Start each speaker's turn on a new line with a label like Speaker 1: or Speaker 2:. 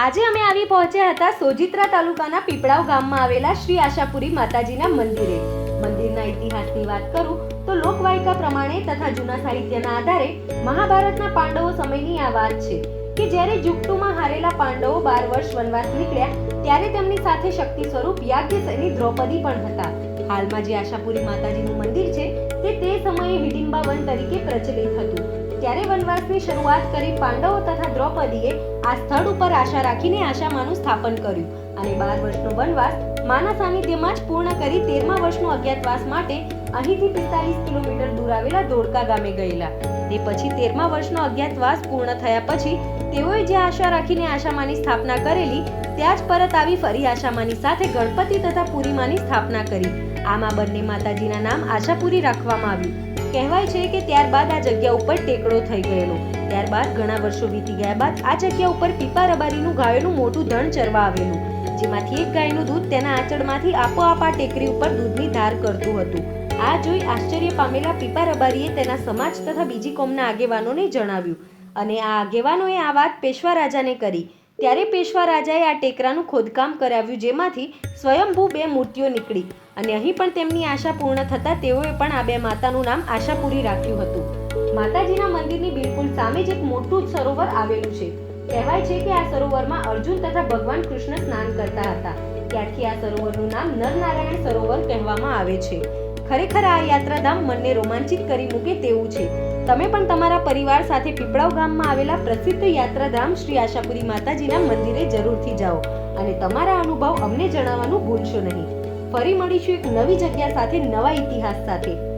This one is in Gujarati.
Speaker 1: આજે અમે આવી પહોંચ્યા હતા સોજિત્રા તાલુકાના પીપળાવ ગામમાં આવેલા શ્રી આશાપુરી માતાજીના મંદિરે. મંદિરના ઇતિહાસની વાત કરું તો લોકવાયકા પ્રમાણે તથા જૂના સાહિત્યના આધારે મહાભારતના પાંડવો સમયની આ વાત છે કે જ્યારે જુગટુમાં હારેલા પાંડવો બાર વર્ષ વનવાસ નીકળ્યા, ત્યારે તેમની સાથે શક્તિ સ્વરૂપ યાજ્ઞસેની દ્રૌપદી પણ હતા. હાલમાં જે આશાપુરી માતાજીનું મંદિર છે, તે તે સમયે હિડિંબા વન તરીકે પ્રચલિત હતું. ત્યારે વનવાસની શરૂઆત કરી પાંડવો તથા દ્રૌપદીએ આ સ્થળ ઉપર આશા રાખીને આશામાનું સ્થાપન કર્યું. અને બાર વર્ષનો વનવાસ માના સાનિધ્યમાં જ પૂર્ણ કરી તેરમા વર્ષનો અજ્ઞાતવાસ માટે અહીંથી પિસ્તાલીસ કિલોમીટર દૂર આવેલા ધોળકા ગામે ગયેલા. તે પછી તેરમા વર્ષનો અજ્ઞાતવાસ પૂર્ણ થયા પછી તેઓએ જે આશા રાખીને આશામાની સ્થાપના કરેલી, ત્યાં જ પરત આવી ફરી આશામાની સાથે ગણપતિ તથા પુરીમાની સ્થાપના કરી. આમાં બંને માતાજીના નામ આશાપુરી રાખવામાં આવ્યું. કહેવાય છે કે ત્યારબાદ આ જગ્યા ઉપર ટેકડો થઈ ગયેલો. ત્યારબાદ ઘણા વર્ષો વીતી ગયા બાદ આ જગ્યા ઉપર પીપા રબારીનું ગાયોનું મોટું ધણ ચરવા આવેલું. જેમાંથી એક ગાયનું દૂધ તેના આંચળમાંથી આપોઆપ આ ટેકરી ઉપર દૂધની ધાર કરતું હતું. આ જોઈ આશ્ચર્ય પામેલા પીપા રબારીએ તેના સમાજ તથા બીજી કોમના આગેવાનોને જણાવ્યું. અને આ આગેવાનોએ આ વાત પેશવા રાજાને કરી. ત્યારે પેશવા રાજાએ આ ટેકરાનું ખોદકામ કરાવ્યું, જેમાંથી સ્વયંભૂ બે મૂર્તિઓ નીકળી. અને અહીં પણ તેમની આશા પૂર્ણ થતાં તેઓએ પણ આ બે માતાનું નામ આશાપુરી રાખ્યું હતું. માતાજીના મંદિરની બિલકુલ સામે જ એક મોટું સરોવર આવેલું છે. કહેવાય છે કે આ સરોવરમાં અર્જુન તથા ભગવાન કૃષ્ણ સ્નાન કરતા હતા. ત્યારથી આ સરોવરનું નામ નરનારાયણ સરોવર કહેવામાં આવે છે. ખરેખર આ યાત્રાધામ મનને રોમાંચિત કરી મૂકે તેવું છે. તમે પણ તમારા પરિવાર સાથે પીપળાવ ગામમાં આવેલા પ્રસિદ્ધ યાત્રાધામ શ્રી આશાપુરી માતાજીના મંદિરે જરૂરથી જાઓ અને તમારા અનુભવ અમને જણાવવાનું ભૂલશો નહીં. ફરી મળીશું એક નવી જગ્યા સાથે, નવા ઇતિહાસ સાથે.